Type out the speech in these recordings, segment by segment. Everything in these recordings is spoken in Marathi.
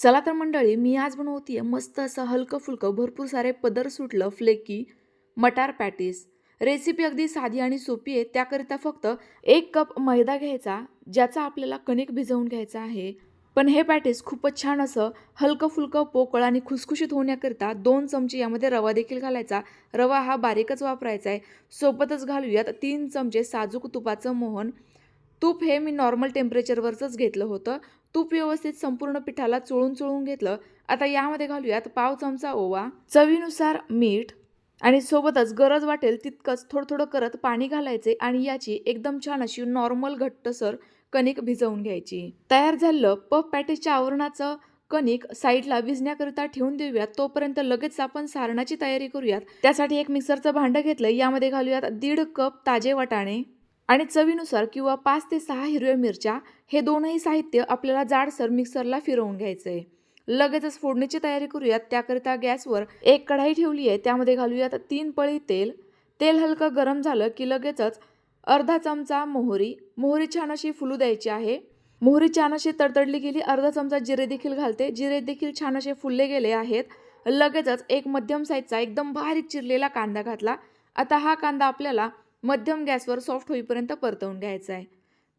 चला तर मंडळी मी आज बनवतीये मस्त असं हलकं फुलकं भरपूर सारे पदर सुटलं फ्लेकी मटार पॅटीस. रेसिपी अगदी साधी आणि सोपी आहे त्याकरिता फक्त एक कप मैदा घ्यायचा ज्याचा आपल्याला कणिक भिजवून घ्यायचा आहे. पण हे पॅटीस खूपच छान असं हलकं फुलकं पोकळ आणि खुसखुशीत होण्याकरिता दोन चमचे यामध्ये रवा देखील घालायचा. रवा हा बारीकच वापरायचा आहे. सोबतच घालूयात तीन चमचे साजूक तुपाचं मोहन. तूप हे मी नॉर्मल टेम्परेचरवरचंच घेतलं होतं. तूप व्यवस्थित संपूर्ण पिठाला चोळून चोळून घेतलं. आता यामध्ये घालूयात पाव चमचा ओवा चवीनुसार मीठ आणि सोबतच गरज वाटेल तितकंच थोडं थोडं करत पाणी घालायचे आणि याची एकदम छान अशी नॉर्मल घट्टसर कणिक भिजवून घ्यायची. तयार झालं पफ पॅटेजच्या आवरणाचं कणिक साईडला भिजण्याकरिता ठेवून देऊयात. तोपर्यंत लगेच आपण सारणाची तयारी करूयात. त्यासाठी एक मिक्सरचं भांडं घेतलं. यामध्ये घालूयात दीड कप ताजे वाटाणे. आणि चवीनुसार किंवा पाच ते सहा हिरव्या मिरच्या हे दोनही साहित्य आपल्याला जाडसर मिक्सरला फिरवून घ्यायचं. आहे लगेचच फोडणीची तयारी करूयात. त्याकरिता गॅसवर एक कढाई ठेवली आहे. त्यामध्ये घालूयात तीन पळी तेल. तेल हलकं गरम झालं की लगेचच अर्धा चमचा मोहरी. मोहरी छान अशी फुलू द्यायची आहे. मोहरी छान अशी तडतडली गेली. अर्धा चमचा जिरे देखील घालते. जिरे देखील छान असे फुलले गेले आहेत. लगेचच एक मध्यम साईजचा एकदम बारीक चिरलेला कांदा घातला. आता हा कांदा आपल्याला मध्यम गॅसवर सॉफ्ट होईपर्यंत परतवून घ्यायचा आहे.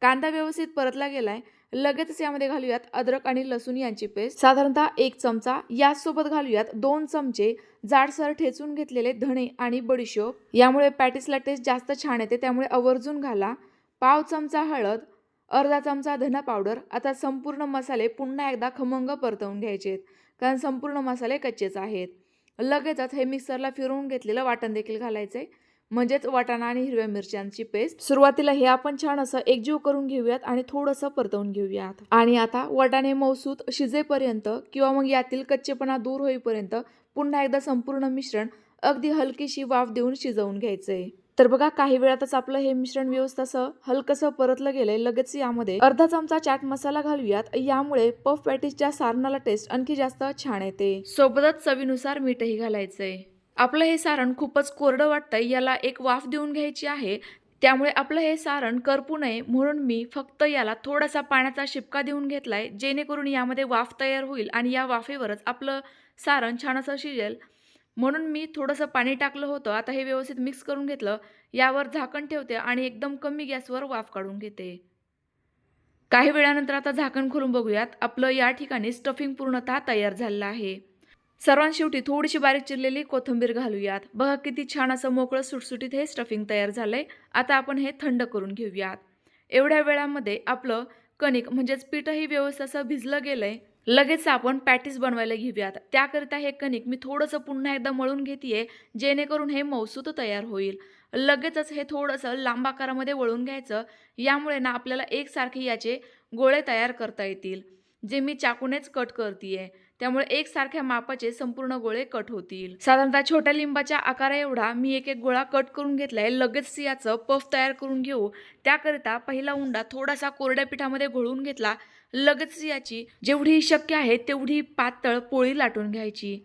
कांदा व्यवस्थित परतला गेलाय लगेचच यामध्ये घालूयात अद्रक आणि लसूण यांची पेस्ट. साधारणतः एक चमचा याचसोबत घालूयात दोन चमचे जाडसर ठेचून घेतलेले धणे आणि बडीशोप. यामुळे पॅटिसला टेस्ट जास्त छान येते त्यामुळे आवर्जून घाला. पाव चमचा हळद अर्धा चमचा धना पावडर. आता संपूर्ण मसाले पुन्हा एकदा खमंग परतवून घ्यायचे आहेत कारण संपूर्ण मसाले कच्चेच आहेत. लगेचच हे मिक्सरला फिरवून घेतलेलं वाटण देखील घालायचं आहे म्हणजेच वाटाणा आणि हिरव्या मिरच्यांची पेस्ट सुरुवातीला हे आपण छान असं एकजीव करून घेऊयात आणि थोडंसं परतवून घेऊयात. आणि आता वाटाणे मौसूत शिजेपर्यंत किंवा मग यातील कच्चेपणा दूर होईपर्यंत पुन्हा एकदा संपूर्ण मिश्रण अगदी हलकीशी वाफ देऊन शिजवून घ्यायचंय तर बघा काही वेळातच आपलं हे मिश्रण व्यवस्थित असं हलकसं परतलं गेलंय. लगेच यामध्ये अर्धा चमचा चाट मसाला घालूयात. यामुळे पफ पॅटीसच्या सारणाला टेस्ट आणखी जास्त छान येते. सोबतच चवीनुसार मीठही घालायचंय. आपलं हे सारण खूपच कोरडं वाटतं याला एक वाफ देऊन घ्यायची आहे. त्यामुळे आपलं हे सारण करपू नये म्हणून मी फक्त याला थोडासा पाण्याचा शिपका देऊन घेतला आहे जेणेकरून यामध्ये वाफ तयार होईल आणि या वाफेवरच आपलं सारण छान असं शिजेल. म्हणून मी थोडंसं पाणी टाकलं होतं आता हे व्यवस्थित मिक्स करून घेतलं. यावर झाकण ठेवते आणि एकदम कमी गॅसवर वाफ काढून घेते. काही वेळानंतर आता झाकण खोलून बघूयात. आपलं या ठिकाणी स्टफिंग पूर्णतः तयार झालेलं आहे. सर्वांशेवटी थोडीशी बारीक चिरलेली कोथिंबीर घालूयात बघा किती छान असं मोकळं सुटसुटीत हे स्टफिंग तयार झालंय. आता आपण हे थंड करून घेऊयात. एवढ्या वेळामध्ये आपलं कणिक म्हणजेच पीठही व्यवस्थित असं भिजलं गेलंय. लगेच आपण पॅटीस बनवायला घेऊयात. त्याकरिता हे कणिक मी थोडंसं पुन्हा एकदा मळून घेतेय जेणेकरून हे मौसूत तयार होईल. लगेचच हे थोडंसं लांब आकारामध्ये वळून घ्यायचं. यामुळे ना आपल्याला एकसारखे याचे गोळे तयार करता येतील जे मी चाकूनेच कट करते त्यामुळे एकसारख्या मापाचे संपूर्ण गोळे कट होतील. साधारणतः छोट्या लिंबाच्या आकारा एवढा मी एक एक गोळा कट करून घेतलाय. लगेच याचं पफ तयार करून घेऊ. त्याकरिता पहिला उंडा थोडासा कोरड्या पिठामध्ये घोळून घेतला. लगेच याची जेवढी शक्य आहे तेवढी पातळ पोळी लाटून घ्यायची.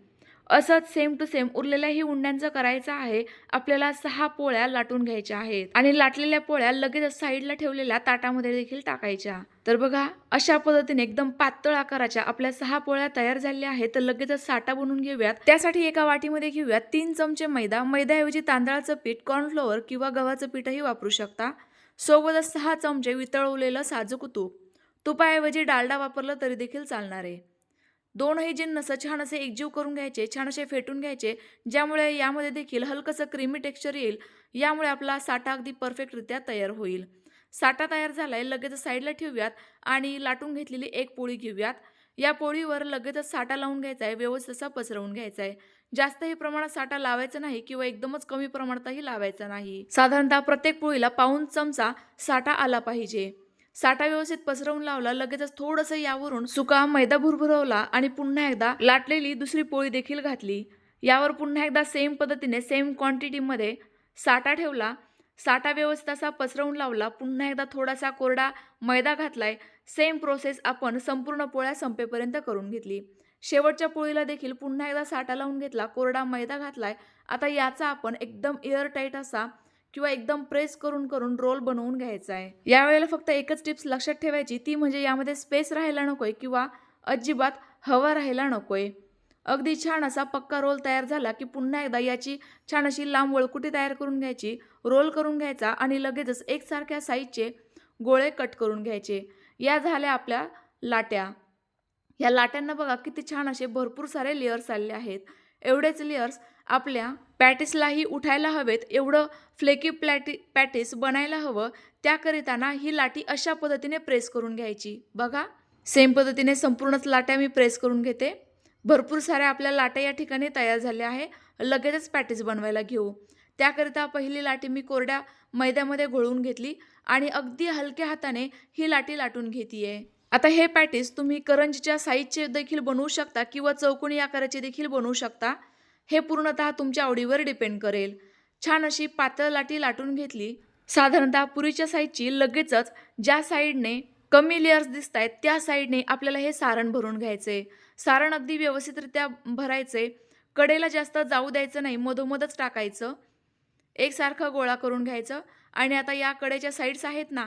असंच सेम टू सेम उरलेल्याही उंड्यांचं करायचं आहे. आपल्याला सहा पोळ्या लाटून घ्यायच्या आहेत. आणि लाटलेल्या पोळ्या लगेच साईडला ठेवलेल्या ताटामध्ये देखील टाकायच्या. तर बघा अशा पद्धतीने एकदम पातळ आकाराच्या आपल्या सहा पोळ्या तयार झालेल्या आहेत. तर लगेचच साठा बनवून घेऊयात. त्यासाठी एका वाटीमध्ये घेऊयात तीन चमचे मैदा. मैद्याऐवजी तांदळाचं पीठ कॉर्नफ्लोअर किंवा गव्हाचं पीठही वापरू शकता. सोबतच सहा चमचे वितळवलेलं साजूक तूप. तुपाऐवजी डालडा वापरलं तरी देखील चालणार आहे. दोनही जिन्नस छान असे एकजीव करून घ्यायचे छान असे फेटून घ्यायचे ज्यामुळे यामध्ये देखील हलकंसं क्रीमी टेक्स्चर येईल यामुळे आपला साठा अगदी परफेक्टरित्या तयार होईल. साठा तयार झाला आहे लगेच साईडला ठेवूयात आणि लाटून घेतलेली एक पोळी घेऊयात. या पोळीवर लगेचच साठा लावून घ्यायचा आहे व्यवस्थित असा पसरवून घ्यायचा आहे जास्तही प्रमाणात साठा लावायचा नाही किंवा एकदमच कमी प्रमाणातही लावायचा नाही. साधारणतः प्रत्येक पोळीला पाऊन चमचा साठा आला पाहिजे. साठा व्यवस्थित पसरवून लावला लगेचच थोडंसं यावरून सुका मैदा भुरभुरवला आणि पुन्हा एकदा लाटलेली दुसरी पोळी देखील घातली. यावर पुन्हा एकदा सेम पद्धतीने सेम क्वांटिटीमध्ये साठा ठेवला. साठा व्यवस्थित असा पसरवून लावला पुन्हा एकदा थोडासा कोरडा मैदा घातलाय. सेम प्रोसेस आपण संपूर्ण पोळ्या संपेपर्यंत करून घेतली. शेवटच्या पोळीला देखील पुन्हा एकदा साठा लावून घेतला कोरडा मैदा घातलाय. आता याचा आपण एकदम एअरटाईट असा किंवा एकदम प्रेस करून करून रोल बनवून घ्यायचा आहे. यावेळेला फक्त एकच टिप्स लक्षात ठेवायची ती म्हणजे यामध्ये स्पेस राहायला नकोय किंवा अजिबात हवा राहायला नकोय. अगदी छान असा पक्का रोल तयार झाला की पुन्हा एकदा याची छान अशी लांब वळकुटी तयार करून घ्यायची रोल करून घ्यायचा आणि लगेचच एकसारख्या साईजचे गोळे कट करून घ्यायचे. या झाल्या आपल्या लाट्या. या लाट्यांना बघा किती छान असे भरपूर सारे लेयर्स आलेले आहेत. एवढेच लेयर्स आपल्या पॅटिसलाही उठायला हवेत एवढं फ्लेकी प्लॅटी पॅटिस बनायला हवं त्याकरिताना ही लाटी अशा पद्धतीने प्रेस करून घ्यायची. बघा सेम पद्धतीने संपूर्णच लाट्या मी प्रेस करून घेते. भरपूर साऱ्या आपल्या लाट्या या ठिकाणी तयार झाल्या आहे. लगेचच पॅटीस बनवायला घेऊ. त्याकरिता पहिली लाटी मी कोरड्या मैद्यामध्ये घोळवून घेतली आणि अगदी हलक्या हाताने ही लाटी लाटून घेतीये. आता हे पॅटीस तुम्ही करंजीच्या साईजचे देखील बनवू शकता किंवा चौकोनी आकाराचे देखील बनवू शकता. हे पूर्णतः तुमच्या आवडीवर डिपेंड करेल. छान अशी पातळ लाटी लाटून घेतली. साधारणतः पुरीच्या साईजची लगेचच ज्या साईडने कमी लेअर्स दिसत आहेत त्या साईडने आपल्याला हे सारण भरून घ्यायचे. सारण अगदी व्यवस्थितरित्या भरायचे. कडेला जास्त जाऊ द्यायचं नाही मधोमधच टाकायचं. एकसारखं गोळा करून घ्यायचं. आणि आता या कडेच्या साईड्स आहेत ना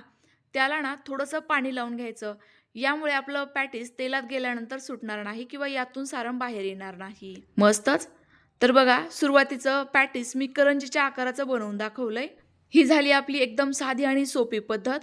त्याला ना थोडंसं पाणी लावून घ्यायचं. यामुळे आपलं पॅटीस तेलात गेल्यानंतर सुटणार नाही किंवा यातून सारण बाहेर येणार नाही. मस्तच? तर बघा सुरुवातीचं पॅटीस मी करंजीच्या आकाराचं बनवून दाखवलंय. ही झाली आपली एकदम साधी आणि सोपी पद्धत.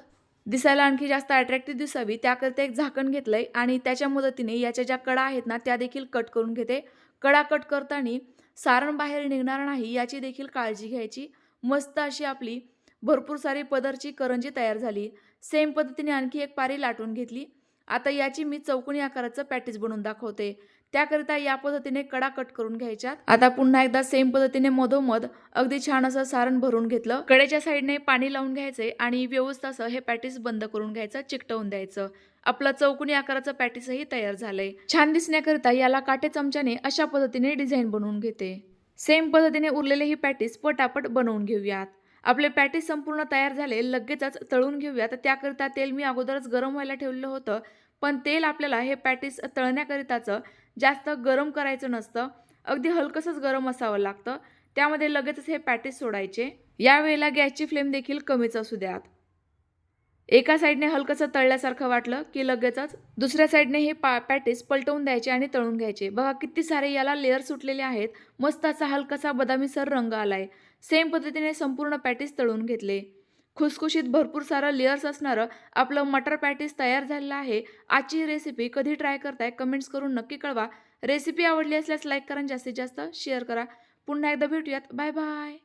दिसायला आणखी जास्त अट्रॅक्टिव्ह दिसावी त्याकरता एक झाकण घेतलंय आणि त्याच्या मदतीने याच्या ज्या कडा आहेत ना त्या देखील कट करून घेते. कडा कट करताना सारण बाहेर निघणार नाही याची देखील काळजी घ्यायची. मस्त अशी आपली भरपूर सारी पदरची करंजी तयार झाली. सेम पद्धतीने आणखी एक पारी लाटून घेतली. आता याची मी चौकोनी आकाराचं पॅटीज बनवून दाखवते. त्याकरिता या पद्धतीने कडा कट करून घ्यायच्यात. आता पुन्हा एकदा सेम पद्धतीने मधोमध अगदी छान असं सारण भरून घेतलं. कडेच्या साईडने पाणी लावून घ्यायचे आणि व्यवस्थित असं हे पॅटीस बंद करून घ्यायचं चिकटवून द्यायचं. आपलं चौकोनी आकाराचं पॅटीसही तयार झालंय. छान दिसण्याकरिता याला काटे चमच्याने अशा पद्धतीने डिझाईन बनवून घेते. सेम पद्धतीने उरलेले ही पॅटीस पटापट बनवून घेऊयात. आपले पॅटीस संपूर्ण तयार झाले लगेचच तळून घेऊयात. त्याकरिता तेल मी अगोदरच गरम व्हायला ठेवलं होतं पण तेल आपल्याला हे पॅटीस तळण्याकरिताचं जास्त गरम करायचं नसतं. अगदी हलकंसंच गरम असावं लागतं. त्यामध्ये लगेचच हे पॅटीस सोडायचे. यावेळेला गॅसची फ्लेम देखील कमीच असू द्यात. एका साईडने हलकंसं तळल्यासारखं वाटलं की लगेचच दुसऱ्या साईडने हे पा पॅटीस पलटवून द्यायचे आणि तळून घ्यायचे. बघा किती सारे याला लेअर सुटलेले आहेत. मस्त असा हलकासा बदामीसर रंग आला आहे सेम पद्धतीने संपूर्ण पॅटीस तळून घेतले. खुसखुशीत भरपूर सारं लेअर्स असणारं आपलं मटर पॅटीस तयार झालेलं आहे. आजची रेसिपी कधी ट्राय करताय कमेंट्स करून नक्की कळवा. रेसिपी आवडली असल्यास लाईक करा जास्तीत जास्त शेअर करा. पुन्हा एकदा भेटूयात. Bye bye